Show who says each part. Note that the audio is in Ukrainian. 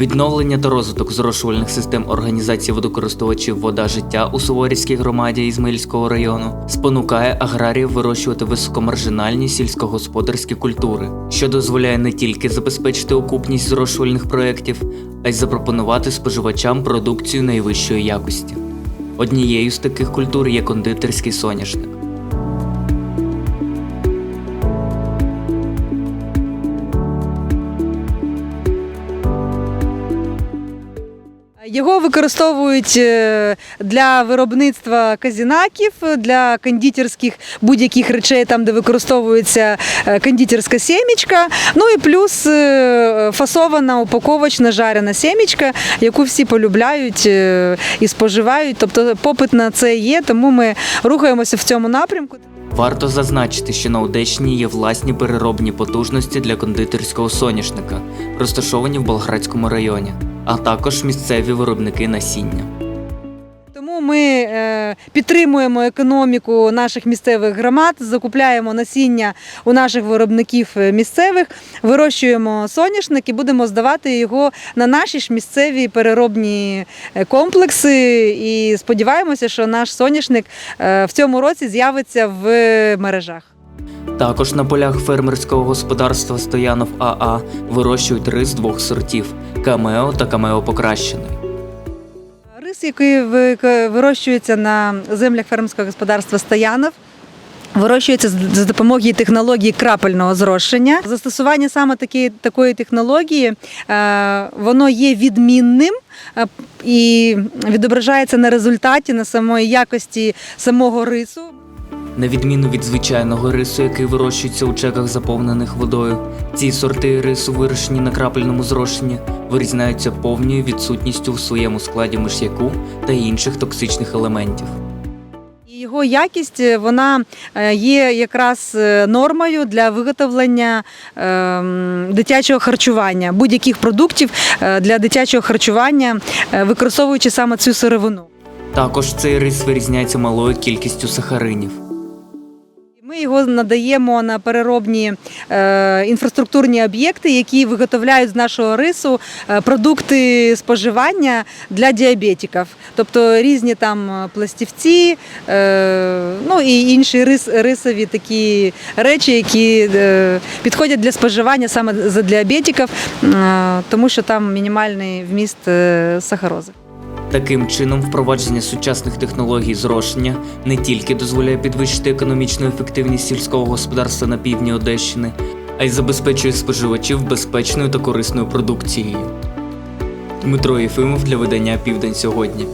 Speaker 1: Відновлення та розвиток зрошувальних систем організації водокористувачів вода життя у Суворівській громаді Ізмаїльського району спонукає аграріїв вирощувати високомаржинальні сільськогосподарські культури, що дозволяє не тільки забезпечити окупність зрошувальних проєктів, а й запропонувати споживачам продукцію найвищої якості. Однією з таких культур є кондитерський соняшник.
Speaker 2: Його використовують е, для виробництва казінаків, для кондитерських будь-яких речей, там де використовується е, кондитерська сімічка. Ну і плюс е, фасована упаковочна жарена сімічка, яку всі полюбляють і споживають. Тобто попит на це є, тому ми рухаємося в цьому напрямку.
Speaker 1: Варто зазначити, що на Одещині є власні переробні потужності для кондитерського соняшника, розташовані в Болградському районі, а також місцеві виробники насіння.
Speaker 2: Тому ми е, підтримуємо економіку наших місцевих громад, закупляємо насіння у наших виробників е, місцевих, вирощуємо соняшник і будемо здавати його на наші ж місцеві переробні е, комплекси. І сподіваємося, що наш соняшник в цьому році з'явиться в мережах.
Speaker 1: Також на полях фермерського господарства Стоянов АА вирощують рис двох сортів камео та камео покращений.
Speaker 2: Рис, який вирощується на землях фермерського господарства Стоянов. Вирощується за допомогою технології крапельного зрошення. Застосування саме такі, такої технології е, воно є відмінним е, і відображається на результаті, на самої якості самого рису.
Speaker 1: На відміну від звичайного рису, який вирощується у чеках, заповнених водою, ці сорти рису, вирощені на крапельному зрошенні, вирізняються повною відсутністю в своєму складі миш'яку та інших токсичних елементів.
Speaker 2: Його якість е, вона е, є якраз е, нормою для виготовлення ем, дитячого харчування, будь-яких продуктів для дитячого харчування, використовуючи саме цю сировину.
Speaker 1: Також цей рис вирізняється малою кількістю сахаринів.
Speaker 2: Ми його надаємо на переробні е, інфраструктурні об'єкти, які виготовляють з нашого рису е, продукти споживання для діабетиків, тобто різні там пластівці, е, ну і інші рис, рисові такі речі, які підходять для споживання саме за діабетиків, тому що там мінімальний вміст сахарози.
Speaker 1: Таким чином, впровадження сучасних технологій зрошення не тільки дозволяє підвищити економічну ефективність сільського господарства на півдні Одещини, а й забезпечує споживачів безпечною та корисною продукцією. Дмитро Єфимов для видання Південь сьогодні.